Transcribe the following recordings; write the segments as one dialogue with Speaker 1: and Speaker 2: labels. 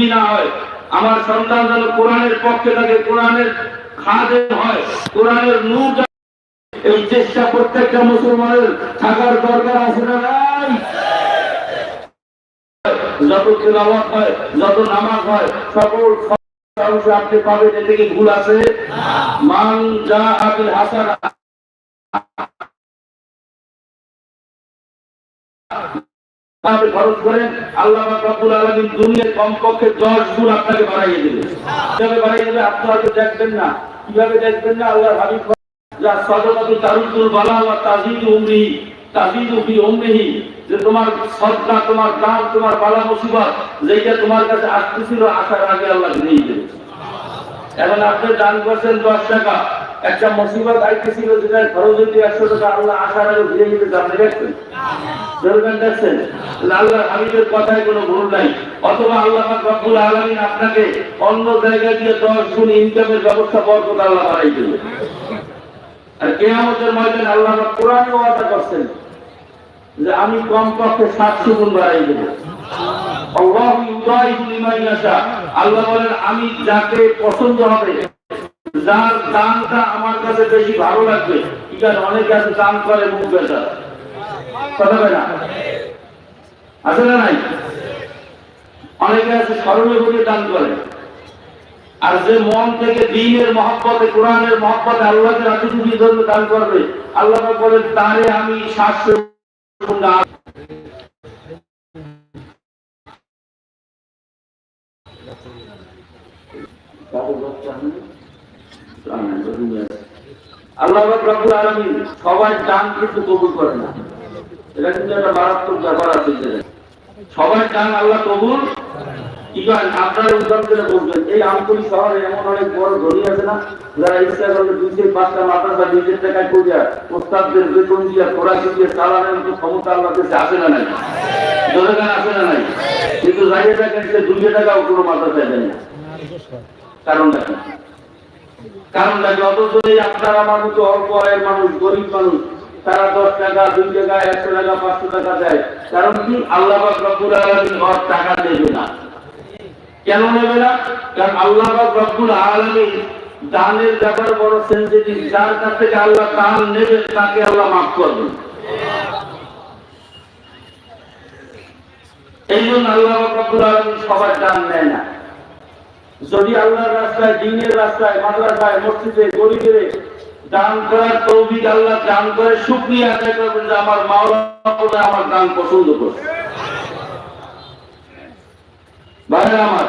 Speaker 1: বিশুদ্ধি না হয় আমার সন্তান যেন কোরআনের পক্ষে থাকে কোরআনের খাদে হয় কোরআনের নূর এই চেষ্টা প্রত্যেকটা মুসলমানের থাকার দরকার আছে না নাই? যত তেলাওয়াত হয় যত নামাজ হয় সকল অংশ আপনি পাবেন এতে কি ভুল আছে? মান যা আবিল হাসান আপনি খরচ করেন আল্লাহ দুনিয়ার কমপক্ষে 10 গুণ আপনাকে কীভাবে আপনি হয়তো দেখবেন না। কীভাবে দেখবেন না? হাবিব যা বালা উমরিহি যে তোমার সদকা, তোমার দান, তোমার বালা মুসিবত যেটা তোমার কাছে আসতেছিল, আসার আগে আল্লাহ দিয়ে দেবে এখন আপনি দান করছেন দশ টাকা। একটা মুসিবত আইতেছিল যেটা খরচ হইতে একশো টাকা আল্লাহ আসার আগে ঘুরে যেতে আপনি দেখছেন দেখবেন দেখছেন? আল্লাহ হাবিবের কথায় কোনো ভুল নাই। অথবা আল্লাহ রব্বুল আপনাকে অন্য দিয়ে দশ গুণ ইনকামের ব্যবস্থা বরকত আল্লাহ বাড়াই আর আল্লাহ ওয়াদা করছেন যে আমি সাতশো গুণ বাড়াই দেবো। আল্লাহু লিমান ইয়াশা। আল্লাহ বলেন, আমি যাকে পছন্দ হবে যার দানটা আমার কাছে বেশি ভালো লাগবে। অনেকে দান করে মুখ কথা বলে না? আছে না নাই? অনেকে আছে, স্মরণে দান করে। আর যে মন থেকে দিনের মহব্বতে, কোরআনের মহব্বতে আল্লাহকে রাজনীতির জন্য দান করবে, আল্লাহ বলেন, তারে আমি সাতশো গুণ দান আল্লাহ রব্বুল আলামিন সবাই দান কিন্তু কবুল করে না। এটা কিন্তু একটা মারাত্মক ব্যাপার আছে সবাই দান আল্লাহ কবুল। কি করেন? আপনার করে বলবেন এই আমতলি শহরে এমন অনেক বড় ধনী আছে না, যারা ইচ্ছা করলে দুই থেকে পাঁচটা মাদ্রাসা নিজের টাকায় করিয়া প্রস্তাবদের বেতন দিয়া খোরাকি দিয়ে চালানোর মতো ক্ষমতা আল্লাহ কাছে আসে না নাই? জনগণ আসে না নাই? কিন্তু যাইয়ে দেখেন সে দুইশো টাকাও কোনো মাদ্রাসায় দেয় না। কারণটা কি? কারণটা কি অথচ এই আপনার আমার মতো অল্প আয়ের মানুষ, গরিব মানুষ, তারা দশ টাকা, দুই টাকা, একশো টাকা, পাঁচশো টাকা দেয়। কারণ কি? আল্লাহ রব্বুল ওর টাকা দেবে না। কেন নেবে না? কারণ আল্লাহ রব্বুল দানের বড় সেনসিটিভ যার কাছ থেকে আল্লাহ দান তাকে আল্লাহ মাফ করবেন। এই জন্য আল্লাহ রব্বুল সবার দান নেয় না। যদি আল্লাহর রাস্তায়, দিনের রাস্তায় মাদ্রাসায় মসজিদে গরিবের দান করার তৌফিক আল্লাহ দান করে, শুকরিয়া আদায় করবেন যে আমার মাওলানা আমার দান পছন্দ করছে। ভাইরা আমার,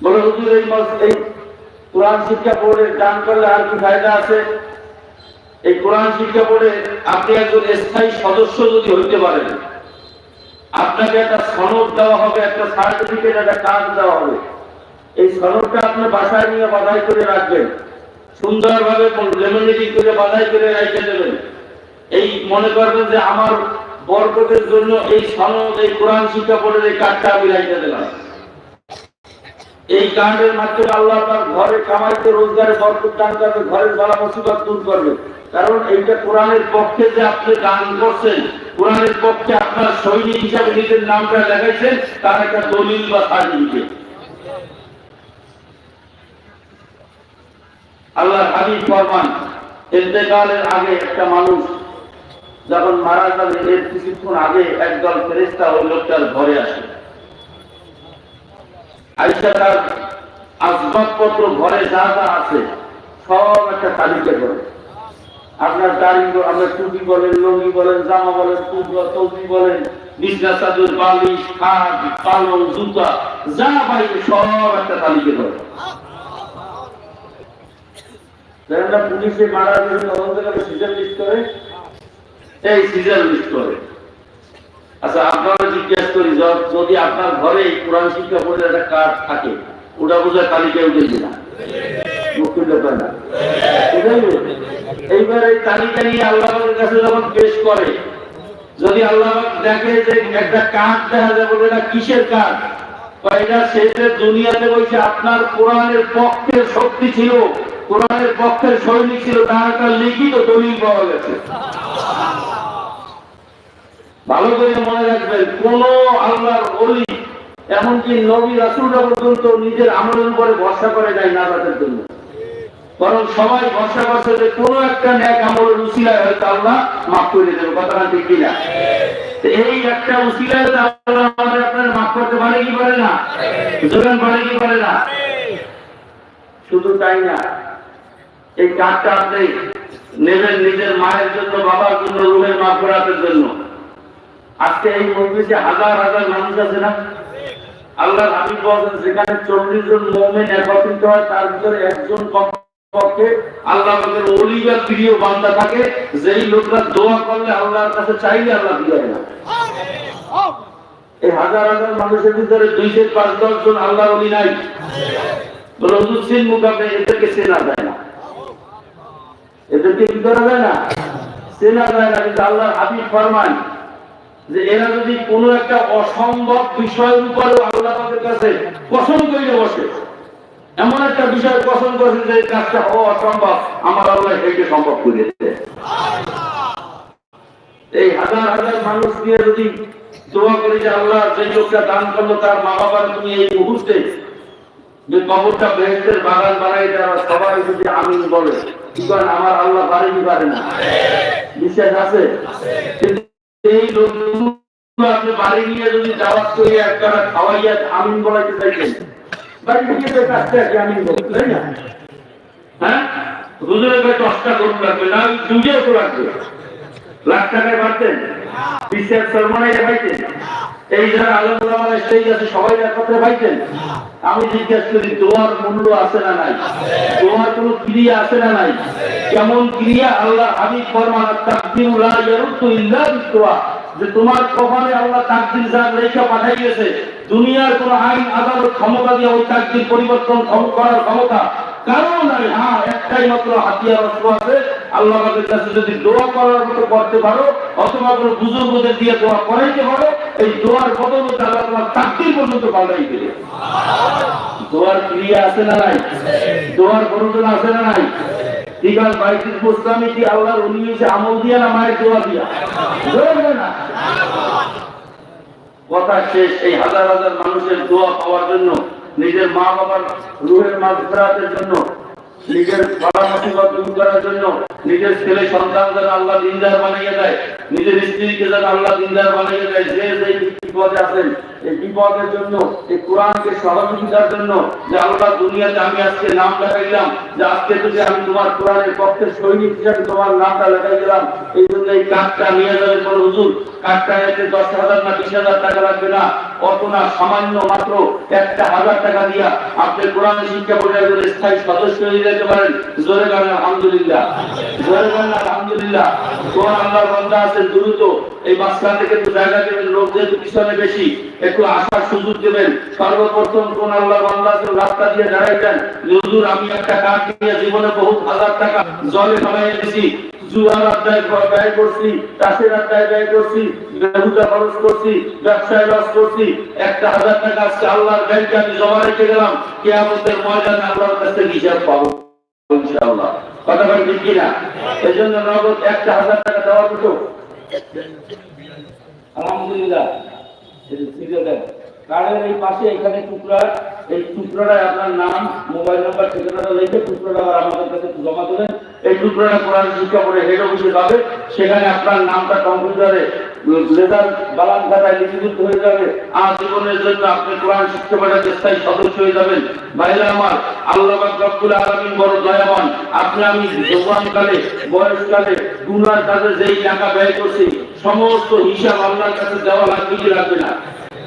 Speaker 1: বলে হুজুর, এই এই কোরআন শিক্ষা বোর্ডে দান করলে আর কি ফায়দা আছে? এই কোরআন শিক্ষা বোর্ডে আপনি একজন স্থায়ী সদস্য যদি হইতে পারেন আপনাকে একটা সনদ দেওয়া হবে, একটা সার্টিফিকেট একটা কাজ দেওয়া হবে। এই সনদটা আপনার বাসায় নিয়ে বাধাই করে রাখবেন। সুন্দরভাবে লেমিনেটিং করে বাধাই করে রেখে দেবেন। এই মনে করবেন যে আমার বরকতের জন্য এই সনদ, এই কোরআন শিক্ষা বোর্ডের এই কার্ডটা আমি রাখতে দিলাম। এই কার্ডের মাধ্যমে আল্লাহ তার ঘরে কামাইতে, রোজগারে বরকত দান করবে, ঘরের বালা মুসিবত দূর করবে। কারণ এইটা কোরআনের পক্ষে যে আপনি দান করছেন, কোরআনের পক্ষে আপনার সৈনিক হিসাবে নিজের নামটা লেখাইছেন, তার একটা দলিল বা সার্টিফিকেট আল্লাহ হাবিব ফরমান ইন্তেকালের আগে একটা মানুষ যখন মারা যাবে, এর কিছুক্ষণ আগে একদল ফেরেস্তা ওই লোকটার ঘরে আসে। আসবাবপত্র ঘরে যা যা আছে, সব একটা তালিকা করে। আপনার দাড়ি আপনার টুপি বলেন, লঙ্গি বলেন, জামা বলেন টুপি বলেন বিছনা বালিশ, খাট, পালং, জুতা, যা বাইরে সব একটা তালিকা করে। দেখেন না, পুলিশে মারা গেলে তদন্ত করে সিজার লিস্ট করে? এই সিজার লিস্ট করে। আচ্ছা আপনারা জিজ্ঞেস যদি আপনার ঘরে কোরআন শিক্ষা বোর্ডের একটা কার্ড থাকে, ওটা বোঝার তালিকায় উঠে এই তালিকা নিয়ে আল্লাহের কাছে যখন পেশ করে, যদি আল্লাহ দেখে যে একটা দেখা যায়, বলে এটা কিসের দুনিয়াতে বলছে, আপনার কোরআনের পক্ষের শক্তি ছিল, কোরআনের পক্ষের সৈনিক ছিল, তার একটা লিখিত দলিল পাওয়া গেছে। ভালো করে মনে রাখবেন, কোন আল্লাহর অলি এমনকি নবী রাসুলরা পর্যন্ত নিজের আমলের উপরে ভরসা করে যায় নাজাতের জন্য। বরং সবাই ভরসা করছে যে কোনো একটা ন্যাক আমলের উসিলায় হয়তো আল্লাহ মাফ করে দেবে, কথাটা ঠিক কিনা এই একটা উসিলায় তো আল্লাহ আমাদের আপনার মাফ করতে পারে কি পারে না? যোগান পারে কি পারে না? শুধু তাই না, এই কাজটা আপনি নেবেন নিজের মায়ের জন্য, বাবার জন্য, রুহের মাফ করাতের জন্য। আজকে এই মসজিদে হাজার হাজার মানুষ আছে না? আল্লাহ হাবিব বলেন, যেখানে চল্লিশ জন মোমেন একত্রিত হয়, তার ভিতরে একজন পক্ষে আল্লাহ আমাদের অলি প্রিয় বান্দা থাকে। যেই লোকরা দোয়া করলে আল্লাহর কাছে চাইলে আল্লাহ দিয়ে না এই হাজার হাজার মানুষের ভিতরে দুই থেকে পাঁচ, দশ জন আল্লাহর অলি নাই। হুজুর, সিন মুকামে এদেরকে চেনা যায় না। এদেরকে কি যায় না? চেনা যায় না, কিন্তু আল্লাহ হাবিব ফরমান যে এরা যদি কোনো একটা অসম্ভব বিষয়ের উপরে আল্লাহ পাকের কাছে পছন্দ করে বসে এমন একটা বিষয় পছন্দ করছে যে কাজটা হওয়া অসম্ভব আমার আল্লাহ এটাকে সম্ভব করে দিতে এই হাজার হাজার মানুষ নিয়ে যদি দোয়া করি যে আল্লাহ যে লোকটা দান করল তার মা বাবার তুমি এই মুহূর্তে যে কবরটা বেহেস্তের বাগান বানাই তারা সবাই যদি আমিন বলে আমার আল্লাহ পারে কি পারে না বিশ্বাস আছে। কিন্তু এই লোকগুলো আপনি বাড়ি নিয়ে যদি দাওয়াত করিয়া একটা খাওয়াইয়া আমিন বলাইতে চাইছেন, বাড়ি নিয়ে তো কাজটা আছে আমিন বলতে তাই না? হ্যাঁ? রোজের দশটা করুন লাগবে, না তো লাগবে। লাখ টাকায় বিশ্বাস পাইতেন এই যারা আছে, সবাই একত্রে পাইতেন। আমি করি দোয়ার মূল্য আছে না নাই? দোয়ার ক্রিয়া আছে না নাই? কেমন ক্রিয়া? আল্লাহ ফরমান যে তোমার কপালে আল্লাহ তাকদির যার রেখা পাঠাইয়েছে, দুনিয়ার কোন আইন, আদালত ক্ষমতা দিয়ে ওই তাকদির পরিবর্তন করার ক্ষমতা কারণ নাই। হ্যাঁ একটাই মাত্র হাতিয়ার অস্ত্র আছে আল্লাহ কাছে যদি দোয়া করার মতো করতে পারো, অথবা কোনো বুজুর্গদের দিয়ে দোয়া করাইতে পারো, এই দোয়ার বদলে আল্লাহ তোমার তাকদির পর্যন্ত পাল্টাই দেবে। দোয়ার ক্রিয়া আছে না নাই? দোয়ার প্রয়োজন আছে না নাই? কি আল্লাহর আমল দিয়া না মায়ের দোয়া দিয়া? না। কথা শেষ, এই হাজার হাজার মানুষের দোয়া পাওয়ার জন্য, নিজের মা বাবার রুহের মাঝফেরাতের জন্য নিজের বাবা মুসিবত দূর করার জন্য নিজের ছেলে সন্তান যেন আল্লাহ দিনদার বানিয়ে দেয়, নিজের স্ত্রীকে যেন আল্লাহ দিনদার বানিয়ে দেয়, যে যে বিপদে আছেন, এই বিপদের জন্য, এই কোরআনকে সহযোগিতার জন্য যে আল্লাহ দুনিয়াতে আমি আজকে নাম লেখাইলাম, যে আজকে যদি আমি তোমার কোরআনের পক্ষের সৈনিক হিসাবে তোমার নামটা লেখাই দিলাম, এই এই কাজটা নিয়ে যাবে বলে হুজুর কাজটা এতে দশ হাজার না বিশ হাজার টাকা লাগবে না, অত না, সামান্য মাত্র একটা হাজার টাকা দিয়া আপনি কোরআন শিক্ষা বোর্ডের স্থায়ী সদস্য হয়ে যেতে পারেন। জোরে গান, আলহামদুলিল্লাহ। জোরে গান, আলহামদুলিল্লাহ। কোন আল্লাহর বান্দা আছেন দ্রুত এই মাঝখান থেকে একটু জায়গা দেবেন, লোক যেহেতু পিছনে বেশি, একটু আসার সুযোগ দেবেন। সর্বপ্রথম কোন আল্লাহ বান্দা আছেন রাস্তা দিয়ে দাঁড়াইতেন হুজুর, আমি একটা কাঠ নিয়ে জীবনে বহুত হাজার টাকা জলে ফেলাই দিছি। জুয়ার আড্ডায় ব্যয় করছি চাষের আড্ডায় ব্যয় করছি বেহুদা খরচ করছি, ব্যবসায় লস করছি, একটা হাজার টাকা আজকে আল্লাহর ব্যাংকে আমি জমা রেখে গেলাম, কেয়ামতের ময়দানে আল্লাহর কাছ থেকে হিসাব পাবো, ইনশাআল্লাহ। কথা বলেন ঠিক কিনা? এই জন্য নগদ একটা হাজার টাকা দেওয়া দুটো আলহামদুলিল্লাহ। কার্ডের এই পাশে এখানে টুকরা এই টুকরাটায় আপনার নাম, মোবাইল নাম্বার, ঠিকানাটা লিখে টুকরাটা আবার আমাদের কাছে জমা দেবেন এই টুকরাটা কোরআন শিক্ষা করে হেড অফিসে যাবে। সেখানে আপনার নামটা কম্পিউটারে লেজার বালান খাতায় লিপিবদ্ধ হয়ে যাবে। আর জীবনের জন্য আপনি কোরআন শিক্ষা বোর্ডের স্থায়ী সদস্য হয়ে যাবেন। বাইরে আমার আল্লাহ রব্বুল আলামিন বড় দয়াবান। আপনি আমি জোয়ানকালে বয়সকালে, গুনার কাজে যেই টাকা ব্যয় করছি, সমস্ত হিসাব আল্লাহর কাছে দেওয়া লাগবে কি লাগবে না?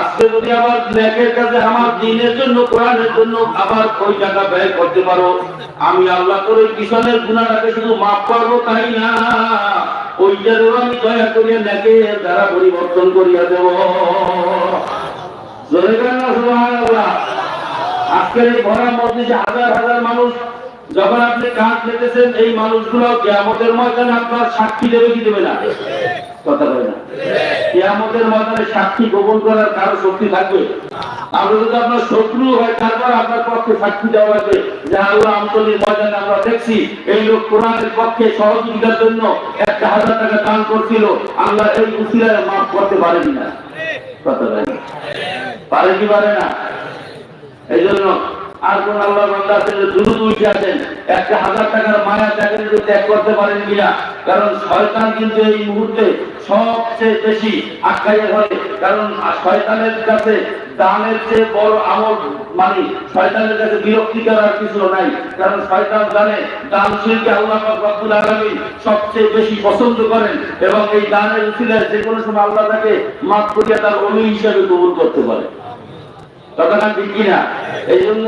Speaker 1: আজকে যদি আমার নেকের কাজে আমার দিনের জন্য, কোরআনের জন্য আবার ওই টাকা ব্যয় করতে পারো, আমি আল্লাহ ওই পিছনের গুণাটাকে শুধু মাফ করব, তাই না? ওইটারও আমি দয়া করিয়া নেকের দ্বারা পরিবর্তন করিয়া দেব। আজকের এই ভরা মসজিদে হাজার হাজার মানুষ, যখন আপনি কাজ পেতেছেন এই মানুষগুলো কেয়ামতের ময়দানে আপনার সাক্ষী দেবে কি দেবে না? কথা বলে না। কেয়ামতের ময়দানে সাক্ষী গোপন করার কারও শক্তি থাকবে? আমরা যদি আপনার শত্রু হয়, তারপর আপনার পক্ষে সাক্ষী দেওয়া লাগবে। যে আল্লাহ আন্তরিক ময়দানে আমরা দেখছি, এই লোক কোরআনের পক্ষে সহযোগিতার জন্য একটা হাজার টাকা দান করছিল। আল্লাহ এই উসিলায় মাফ করতে পারেনি না। পারে কি পারে না? এই জন্য আর কোন আল্লাহ উঠে আছেন একটা হাজার টাকার মায়া ত্যাগ করতে পারেন কিনা? কারণ শয়তান কিন্তু এই মুহূর্তে সবচেয়ে বেশি আখ্যাইয়া ধরে কারণ শয়তানের কাছে দানের চেয়ে বড় আমল মানে শয়তানের কাছে বিরক্তিকর আর কিছু নাই। কারণ শয়তান জানে আল্লাহ রব্বুল সবচেয়ে বেশি পছন্দ করেন এবং এই দানের উসিলায় যে কোনো সময় আল্লাহ তাকে মাফ করিয়া তার অলি হিসাবে কবুল করতে পারে। কথাটা ঠিক কিনা? এই জন্য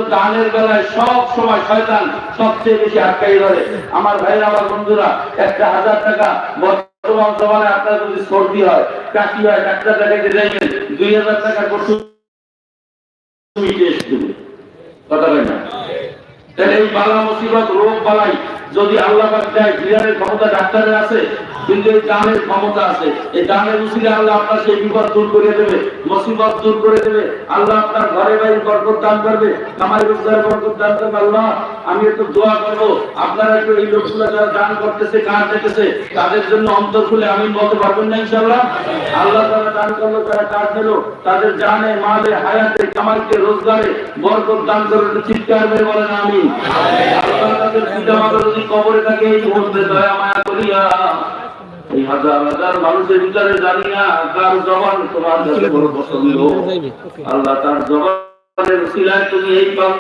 Speaker 1: বেলায় সব সময় শয়তান সবচেয়ে বেশি আটকাই ধরে। আমার ভাইরা আমার বন্ধুরা, একটা হাজার টাকা বর্তমান আপনার যদি সর্দি হয়, কাশি হয়, ডাক্তার দেখাইতে যাইবেন, দুই হাজার টাকা তুমি টেস্ট দেবে। কথা না? তাহলে এই বালা মুসিবত, রোগ বালাই যদি আল্লাহ দেয় বিরানের ক্ষমতা ডাক্তারের আছে কিন্তু এই ক্ষমতা আছে। এই উসিলে আল্লাহ আপনার সেই বিপদ দূর করে দেবে, মুসিবত দূর করে দেবে। আল্লাহ আপনার ঘরে বরকত দান করবে কামাই রোজগার বরকত দান করবে। আল্লাহ, আমি একটু দোয়া আপনারা একটু এই লোকগুলো যারা দান করতেছে, কাজ দেখতেছে, তাদের জন্য অন্তর খুলে আমি বলতে না আল্লাহ তারা দান করল তারা তাদের জানে, মালে, হায়াতে রোজগারে বরকত দান করে চিৎকার মেরে বলেন আমি আল্লাহ তাদের পিতা মাতা যদি কবরে থাকে, এই মুহূর্তে দয়া মায়া করিয়া এই হাজার হাজার মানুষের ভিতরে জানি না কার জবান তোমার কাছে বড় পছন্দ। আল্লাহ তার জবানের উসিলায় তুমি এই